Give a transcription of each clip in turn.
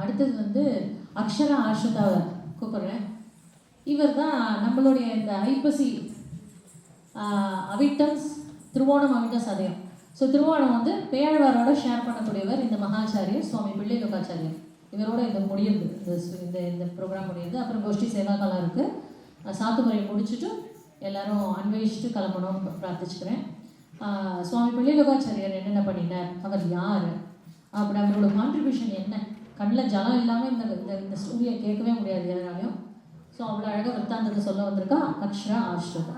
அடுத்தது வந்து அக்ஷரா ஆஷதாவை கூப்பிடுறேன். இவர் தான் நம்மளுடைய இந்த ஐப்பசி அவிட்டம்ஸ் திருவோணம் அவிட்ட சதயம் ஸோ திருவோணம் வந்து பேழ்வாரோட ஷேர் பண்ணக்கூடியவர் இந்த மகாச்சாரியர் சுவாமி பிள்ளை லோகாச்சாரியர் இவரோட இந்த முடியுது. இந்த இந்த இந்த ப்ரோக்ராம் முடியுது. அப்புறம் கோஷ்டி சேவா காலம் இருக்குது சாத்துமுறை முடிச்சுட்டு எல்லாரும் அன்வேஷித்து கிளம்பணும்னு பிரார்த்திச்சுக்கிறேன். சுவாமி பிள்ளை லோகாச்சாரியர் என்னென்ன பண்ணினார்? அவர் யார்? அப்படி அவரோட கான்ட்ரிபியூஷன் என்ன? கண்ணில் ஜலம் இல்லாமல் இந்த இந்த இந்த ஸ்டோரியை கேட்கவே முடியாது எதனாலையும். ஸோ அவ்வளோ அழகாக விற்த்தாந்தத்தை சொல்ல வந்திருக்கா? அக்ஷரா ஆஷ்ரம்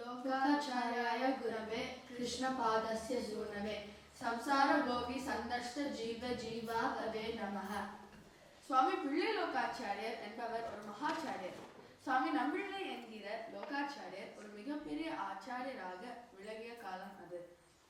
லோகாச்சாரியாய குரவே கிருஷ்ணபாதஸ்ய சூனவே சம்சார கோபி சந்தஷ்ட ஜீவ ஜீவாகவே நமக சுவாமி பிள்ளை லோகாச்சாரியர் என்பவர் ஒரு மகாச்சாரியர். சுவாமி நம்பிள்ளை என்கிற லோகாச்சாரியர் ஒரு மிகப்பெரிய ஆச்சாரியராக விலகிய காலம் அது.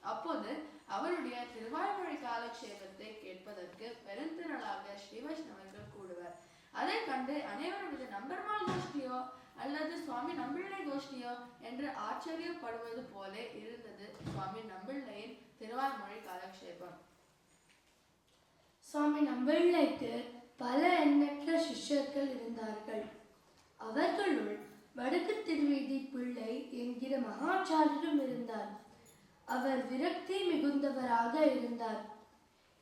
அப்போது அவருடைய திருவாய்மொழி காலக்ஷேபத்தை கேட்பதற்கு பெருந்திரளாக ஸ்ரீவைஷ்ணவர்கள் கூடுவர் அதை கண்டு அனைவரும் இது நம்பெருமாள் கோஷ்டியோ அல்லது சுவாமி நம்பிள்ளை கோஷ்டியோ என்று ஆச்சரியப்படுவது போலே இருந்தது சுவாமி நம்பிள்ளையின் திருவாய்மொழி காலக்ஷேபம். சுவாமி நம்பிள்ளைக்கு பல எண்ணற்ற சிஷ்யர்கள் இருந்தார்கள். அவர்களுள் வடக்கு திருவீதி பிள்ளை என்கிற மகாச்சாரியரும் இருந்தார். அவர் விரக்தி மிகுந்தவராக இருந்தார்.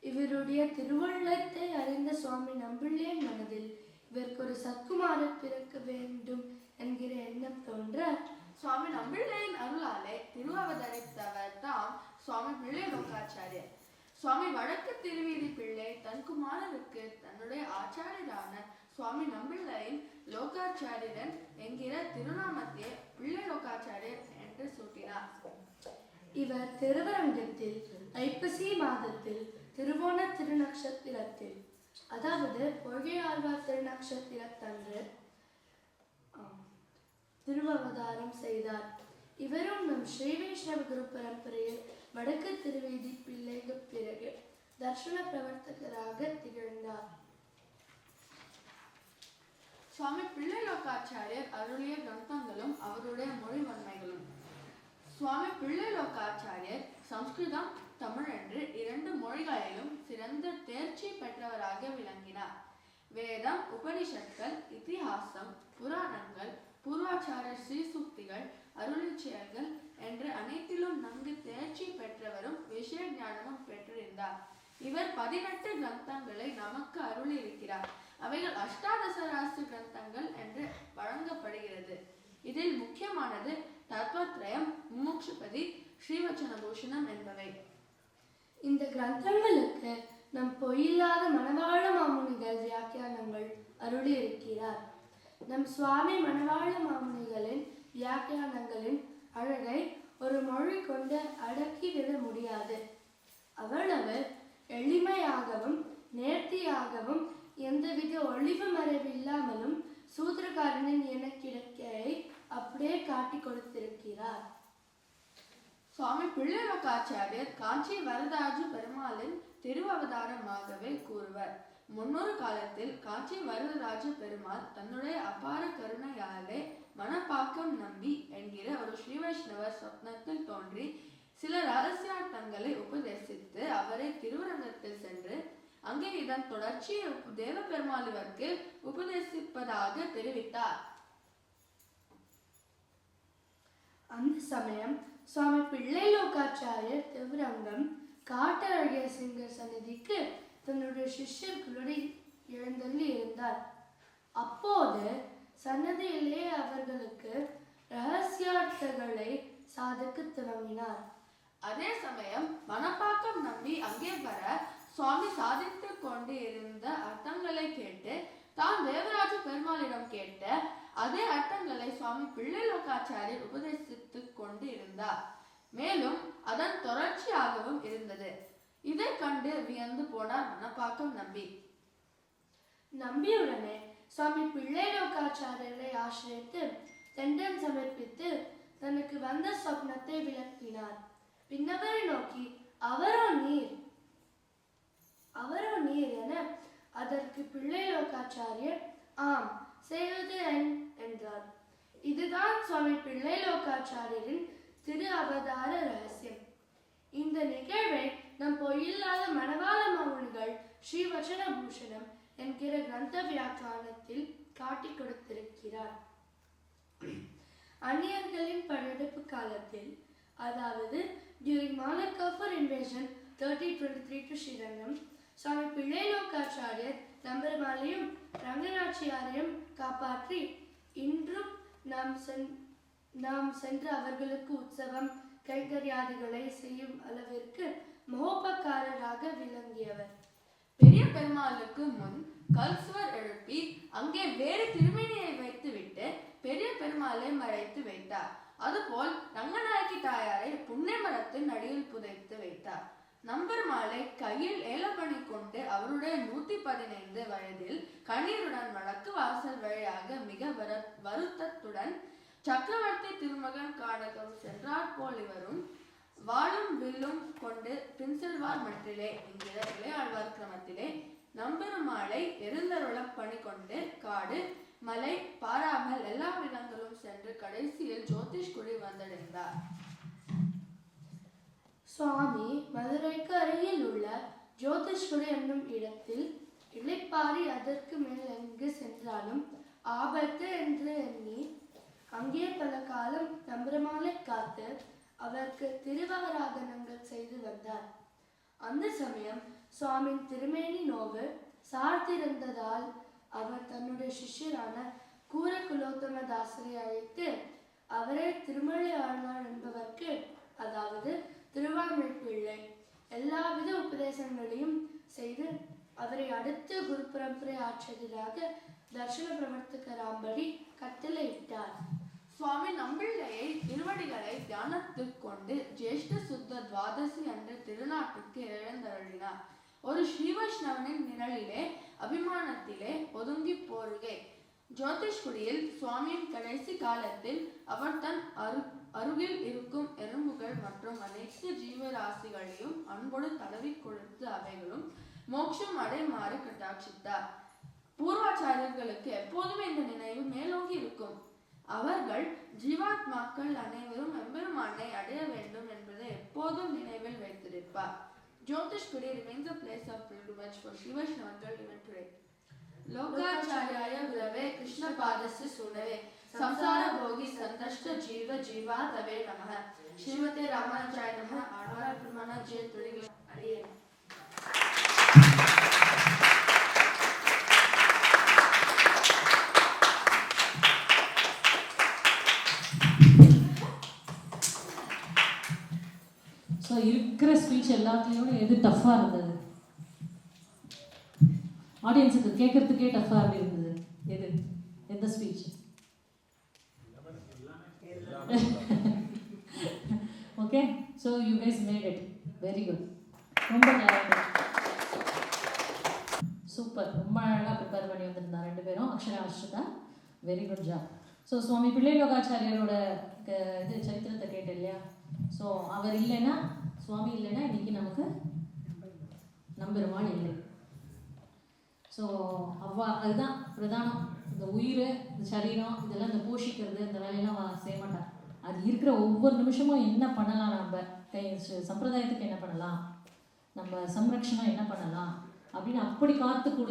இவருடைய திருவுள்ளத்தை அறிந்த சுவாமி நம்பிள்ளையின் மனதில் இவருக்கு ஒரு சத்குமாரர் பிறக்க வேண்டும் என்கிற எண்ணம் தோன்ற சுவாமி நம்பிள்ளையின் அருளாலே திருவாவதரைத்தவர் தான் சுவாமி பிள்ளை லோகாச்சாரியர். சுவாமி வடக்கு திருவீதி பிள்ளை தன் குமாரருக்கு தன்னுடைய ஆச்சாரியரான சுவாமி நம்பிள்ளையின் லோகாச்சாரியரன் என்கிற திருநாள் பிள்ளை லோகாச்சாரியர் என்று சூட்டினார் இவர் திருவரங்கத்தில் ஐப்பசி மாதத்தில் திருவோண திருநக்ஷத்திரத்தில். அதாவது ஆழ்வார் திருநக்ஷத்திரத்தன்று திருவவதாரம் செய்தார். இவரும் நம் ஸ்ரீ வைஷ்ணவ குரு பரம்பரையில் வடக்கு திருவேதி பிள்ளைக்கு பிறகு தர்ஷன பிரவர்த்தகராக திகழ்ந்தார். சுவாமி பிள்ளை லோகாச்சாரியர் அருளிய கிரந்தங்களும் அவருடைய மொழிவன்மைகளும். சுவாமி பிள்ளை லோகாச்சாரியர் சம்ஸ்கிருதம் தமிழ் என்று இரண்டு மொழிகளிலும் சிறந்த தேர்ச்சி பெற்றவராக விளங்கினார். வேதம் உபனிஷத்கள் இத்திஹாசம் புராணங்கள் பூர்வாச்சார ஸ்ரீசுக்திகள் அருளிச்செயல்கள் என்று அனைத்திலும் நன்கு தேர்ச்சி பெற்றவரும் விஷய ஞானமும் பெற்றிருந்தார். இவர் பதினெட்டு கிரந்தங்களை நமக்கு அருளியிருக்கிறார். அவைகள் அஷ்டாதசராசு கிரந்தங்கள் என்று வழங்கப்படுகிறது. இதில் முக்கியமானது தத்துவத்ரயம் முமுட்சுபதி ஸ்ரீவச்சன பூஷணம் என்பவை. இந்த கிரந்தங்களுக்கு நம் பொய்யில்லாத மணவாள மாமுனிகள் வியாக்கியானங்கள் அருளி இருக்கிறார் நம் சுவாமி மணவாள மாமுனிகளின் வியாக்கியானங்களின் அழகை ஒரு மொழி கொண்டு அடக்கிவிட முடியாது. அவ்வளவு எளிமையாகவும் நேர்த்தியாகவும் எந்தவித ஒளிவு மறைவு இல்லாமலும் சூத்திரக்காரனின் எனக்கிடக்கையை அப்படியே காட்டி கொடுத்திருக்கிறார். சுவாமி பிள்ளைவக்காச்சாரியர் காஞ்சி வரதாஜு பெருமாளின் திருவவதாரமாகவே கூறுவர். முன்னொரு காலத்தில் காஞ்சி வரதராஜ பெருமாள் தன்னுடைய அபார கருணையாலே மனப்பாக்கம் நம்பி என்கிற ஒரு ஸ்ரீ வைஷ்ணவர் சொப்னத்தில் தோன்றி சில ரகசியார்த்தங்களை உபதேசித்து அவரை திருவரங்கத்தில் சென்று அங்கே இதன் தொடர்ச்சியை தேவ பெருமாள் உபதேசிப்பதாக தெரிவித்தார். அந்த சமயம் சுவாமி பிள்ளை லோகாச்சாரியர் திருவரங்கம் காட்டழகிய சிங்கர் சன்னதிக்கு தன்னுடைய சிஷ்யர்களுடன் எழுந்தள்ளி இருந்தார். அப்போது சன்னதியிலே அவர்களுக்கு ரகசியார்த்தங்களை சாதிக்க துவங்கினார். அதே சமயம் மனப்பாக்கம் நம்பி அங்கே வர சுவாமி சாதித்துக் கொண்டு இருந்த அர்த்தங்களை கேட்டு தான் தேவராஜ பெருமாளிடம் கேட்ட அதே அர்த்தங்களை சுவாமி பிள்ளை லோகாச்சாரியர் உபதேசித்துக் கொண்டு இருந்தார் மேலும் அதன் தொடர்ச்சியாகவும் இருந்தது. இதை கண்டு வியந்து போனார் மனப்பாக்கம் நம்பி. நம்பியுடனே சுவாமி பிள்ளை லோகாச்சாரியரை ஆசிரியத்து தெண்டன் சமர்ப்பித்து தனக்கு வந்த சொப்னத்தை விளக்கினார். பின்னவரை நோக்கி அவரோ நீர்? அவரோ நீர் என அதற்கு பிள்ளை லோகாச்சாரியர் ஆம் செய்வது என்றார். இதுதான் சுவாமி பிள்ளை லோகாச்சாரியரின் திரு அவதார ரகசியம். இந்த நிகழ்வை பொய்யில்லாத மணவாள மவுன்கள் ஸ்ரீ வச்சன பூஷணம் என்கிற கிரந்த வியாக்கியானத்தில் காட்டிக் கொடுத்திருக்கிறார். அந்நியர்களின் படையெடுப்பு காலத்தில் அதாவது during Malik Kafur invasion thirty twenty three to Srirangam Swami Pillai Lokachariyar நம்பெருமாளையும் ரங்கநாச்சியாரையும் காப்பாற்றி இன்றும் நாம் சென் நாம் சென்று அவர்களுக்கு உற்சவம் கைங்கரியாதிகளை செய்யும் அளவிற்கு மகோபக்காரராக விளங்கியவர். பெரிய பெருமாளுக்கு முன் கல்சுவர் எழுப்பி அங்கே வேறு திருமணியை வைத்துவிட்டு பெரிய பெருமாளை மறைத்து வைத்தார். அதுபோல் ரங்கநாயகி தாயாரை புன்னை மரத்தின் அடியில் புதைத்து வைத்தார். நம்பெருமாளை கையில் ஏலப்பணி கொண்டு அவருடைய நூத்தி பதினைந்து வயதில் கண்ணீருடன் வடக்கு வாசல் வழியாக மிக வர வருத்தத்துடன் சக்கரவர்த்தி திருமகன் காடகம் சென்றார் போல் இவரும் வாளும் வில்லும் கொண்டு பின்செல்வார் மட்டிலே என்கிற இளையாழ்வார் கிரமத்திலே நம்பெருமாளை எருந்தருள பணி கொண்டு காடு மலை பாராமல் எல்லா இடங்களும் சென்று கடைசியில் ஜோதிஷ்குடி வந்தடைந்தார். சுவாமி மதுரைக்கு அருகில் உள்ள ஜோதிஷ்வரி என்னும் இடத்தில் இளைப்பாரி அதற்கு மேல் எங்கு சென்றாலும் ஆபத்து என்று எண்ணி அங்கே பல காலம் நம்பரமாலை காத்து அவருக்கு திருவாராதனங்கள் செய்து வந்தார். அந்த சமயம் சுவாமி திருமேனி நோவு சார்ந்திருந்ததால் அவர் தன்னுடைய சிஷ்யரான கூர குலோத்தம தாசரை அழைத்து அவரே திருமலை ஆழ்வார் என்பவர்க்கு அதாவது திருவாய்மொழி பிள்ளை எல்லாவித உபதேசங்களையும் செய்து அவரை அடுத்து குரு பரம்பரை ஆற்றியதாக தர்ஷன பிரவர்த்தகராம்படி கட்டளையிட்டார் சுவாமி நம்பிள்ளையை திருவடிகளை தியானத்துக் கொண்டு ஜேஷ்ட சுத்த துவாதசி அன்று திருநாட்டுக்கு எழுந்தருளினார். ஒரு ஸ்ரீவைஷ்ணவனின் நிழலிலே அபிமானத்திலே ஒதுங்கி போருகே ஜோதிஷ்குடியில் சுவாமியின் கடைசி காலத்தில் அவர் தன் அரு அருகில் இருக்கும் எறும்புகள் மற்றும் அனைத்து ஜீவராசிகளையும் அன்போடு தடவி கொடுத்து அவைகளும் மோட்சம் அடைமாறு கட்டாட்சித்தார். பூர்வாச்சாரியர்களுக்கு எப்போதுமே இந்த நினைவு மேலோங்கி இருக்கும். அவர்கள் ஜீவாத்மாக்கள் அனைவரும் எம்பெருமானை அடைய வேண்டும் என்பதை எப்போதும் நினைவில் வைத்திருப்பார். Jyotishkudi remains a place of pilgrimage for Shiva Shnagal even today. லோகாச்சாரியாய குரவே கிருஷ்ண பாதஸ்ய சூடவே சம்சார போகி சந்தஷ்ட ஜீவ ஜீவா தவே நமः ஸ்ரீமதே ராமானுஜாய நமः ஆழ்வார் பிரமாண ஜெய துளிகள் அடியேன் ஸோ இருக்கிற ஸ்பீச் எல்லாத்துலேயும் எது டஃப்பாக இருந்தது? ஆடியன்ஸுக்கு கேட்கறதுக்கே டஃப்பாக அப்படி இருந்தது. எது? எந்த speech okay so you guys made it very good ரொம்ப நல்லா சூப்பர் ரொம்ப அழகாக ப்ரிப்பேர் பண்ணி வந்திருந்தா ரெண்டு பேரும். Akshara Akshata very good job so Swami Pillai லோகாச்சாரியரோட க- இது சரித்திரத்தை கேட்டேன் இல்லையா? ஸோ அவர் இல்லைன்னா சுவாமி இல்லைன்னா இன்னைக்கு நமக்கு நம்பெருமாள் இல்லை. ஸோ அவ்வா அதுதான் பிரதானம். இந்த உயிர் இந்த சரீரம் இதெல்லாம் இந்த போஷிக்கிறது இந்த வேலையெல்லாம் செய்ய மாட்டார் அது இருக்கிற ஒவ்வொரு நிமிஷமும் என்ன பண்ணலாம் நம்ம? கை சம்பிரதாயத்துக்கு என்ன பண்ணலாம்? நம்ம சம்ரக்ஷணம் என்ன பண்ணலாம்? அப்படின்னு அப்படி காத்து கொடுத்து